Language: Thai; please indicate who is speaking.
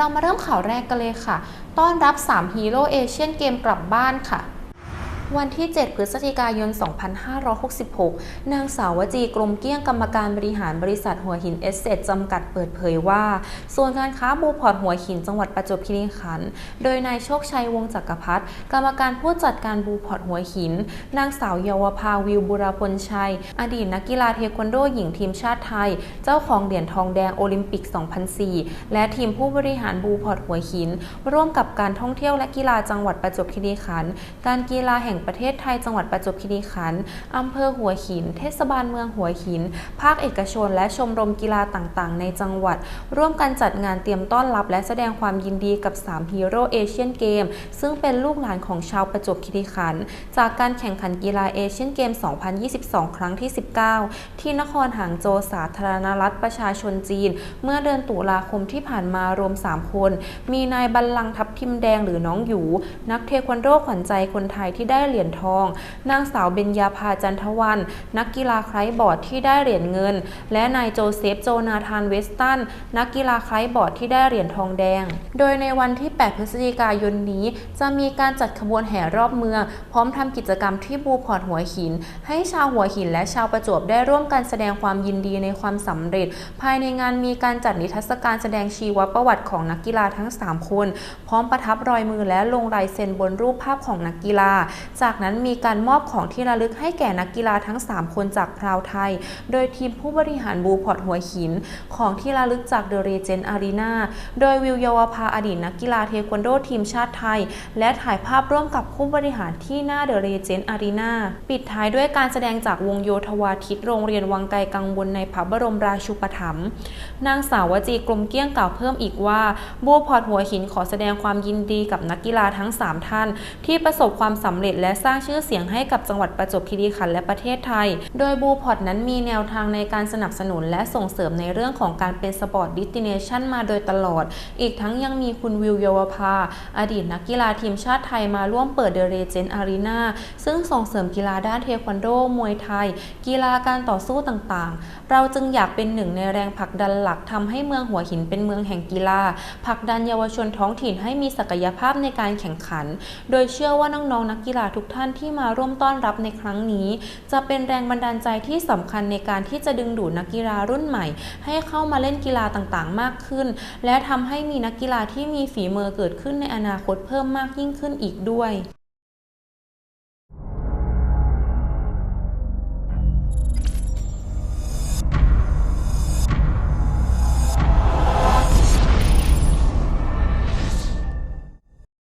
Speaker 1: เรามาเริ่มข่าวแรกกันเลยค่ะ ต้อนรับ 3 ฮีโร่เอเชียนเกมกลับบ้านค่ะ วันที่ 7 พฤศจิกายน 2566 นางสาววจีกรมเกี้ยงกรรมการบริหารบริษัทหัวหินเอสเซจำกัดเปิดเผยว่าส่วนการค้าบูพอร์ตหัวหินจังหวัดประจวบคีรีขันธ์โดยนายโชคชัยวงศ์จักรพัฒน์กรรมการผู้จัดการบูพอร์ตหัวหิน นางสาวเยาวภาวิวบุรพลชัย อดีตนักกีฬาเทควันโดหญิงทีมชาติไทย เจ้าของเหรียญทองแดงโอลิมปิก 2004 และทีมผู้บริหารบูพอร์ตหัวหิน ร่วมกับการท่องเที่ยวและกีฬาจังหวัดประจวบคีรีขันธ์การกีฬาแห่งประเทศไทยจังหวัดประจวบคีรีขันธ์อำเภอหัวหิน เทศบาลเมืองหัวหิน ภาคเอกชน และชมรมกีฬาต่างๆ ในจังหวัด ร่วมกันจัดงานเตรียมต้อนรับ และแสดงความยินดีกับ 3 ฮีโร่เอเชียนเกม ซึ่งเป็นลูกหลานของชาวประจวบคีรีขันธ์จากการแข่งขันกีฬาเอเชียนเกม 2022 ครั้งที่ 19 ที่นครหางโจวสาธารณรัฐประชาชนจีน เมื่อเดือนตุลาคมที่ผ่านมารวม 3 คน มีนายบัลลังก์ทับทิมแดงหรือน้องหยู นักเทควันโดขวัญใจคนไทยที่ได้เหรียญทอง นางสาวเบญญาภาจันทวัน นักกีฬาไคล้บอร์ดที่ได้เหรียญเงิน และนายโจเซฟโจนาธานเวสตัน นักกีฬาไคล้บอร์ดที่ได้เหรียญทองแดง โดยในวันที่ 8 พฤศจิกายนนี้ จะมีการจัดขบวนแห่รอบเมือง พร้อมทำกิจกรรมที่บูพอร์ตหัวหิน ให้ชาวหัวหินและชาวประจวบได้ร่วมกันแสดงความยินดีในความสำเร็จ ภายในงานมีการจัดนิทรรศการแสดงชีวประวัติของนักกีฬาทั้ง 3 คน พร้อมประทับรอยมือและลงลายเซ็นบนรูปภาพของนักกีฬาจากนั้นมีการมอบของที่ระลึกให้แก่นักกีฬาทั้ง 3 คนจากพราวไทย โดยทีมผู้บริหารบูพอร์ตหัวหิน ของที่ระลึกจากเดอะเรเจนอารีนาโดยวิวเยาวภาอดีตนักกีฬาเทควันโดทีมชาติไทย และถ่ายภาพร่วมกับผู้บริหารที่หน้าเดอะเรเจนอารีนาปิดท้ายด้วยการแสดงจากวงโยธวาทิตโรงเรียนวังไกลกังวลในพระบรมราชูปถัมภ์นางสาววจีกรมเกี้ยงกล่าวเพิ่มอีกว่าบูพอร์ตหัวหินขอแสดงความยินดีกับนักกีฬาทั้ง 3 ท่าน ที่ประสบความสำเร็จและและสร้างชื่อเสียงให้กับจังหวัดประจวบคีรีขันธ์และประเทศไทย โดยบูพอร์ตนั้นมีแนวทางในการสนับสนุนและส่งเสริมในเรื่องของการเป็นสปอร์ตดิสติเนชันมาโดยตลอด อีกทั้งยังมีคุณวิวเยาวภา อดีตนักกีฬาทีมชาติไทยมาร่วมเปิดเดอะเรเจนอารีนาซึ่งส่งเสริมกีฬาด้านเทควันโด มวยไทย กีฬาการต่อสู้ต่างๆ เราจึงอยากเป็นหนึ่งในแรงผลักดันหลักทำให้เมืองหัวหินเป็นเมืองแห่งกีฬาผลักดันเยาวชนท้องถิ่นให้มีศักยภาพในการแข่งขัน โดยเชื่อว่าน้องๆนักกีฬาทุกท่านที่มาร่วมต้อนรับในครั้งนี้ จะเป็นแรงบันดาลใจที่สำคัญในการที่จะดึงดูดนักกีฬารุ่นใหม่ ให้เข้ามาเล่นกีฬาต่างๆ มากขึ้น และทำให้มีนักกีฬาที่มีฝีมือเกิดขึ้นในอนาคตเพิ่มมากยิ่งขึ้นอีกด้วย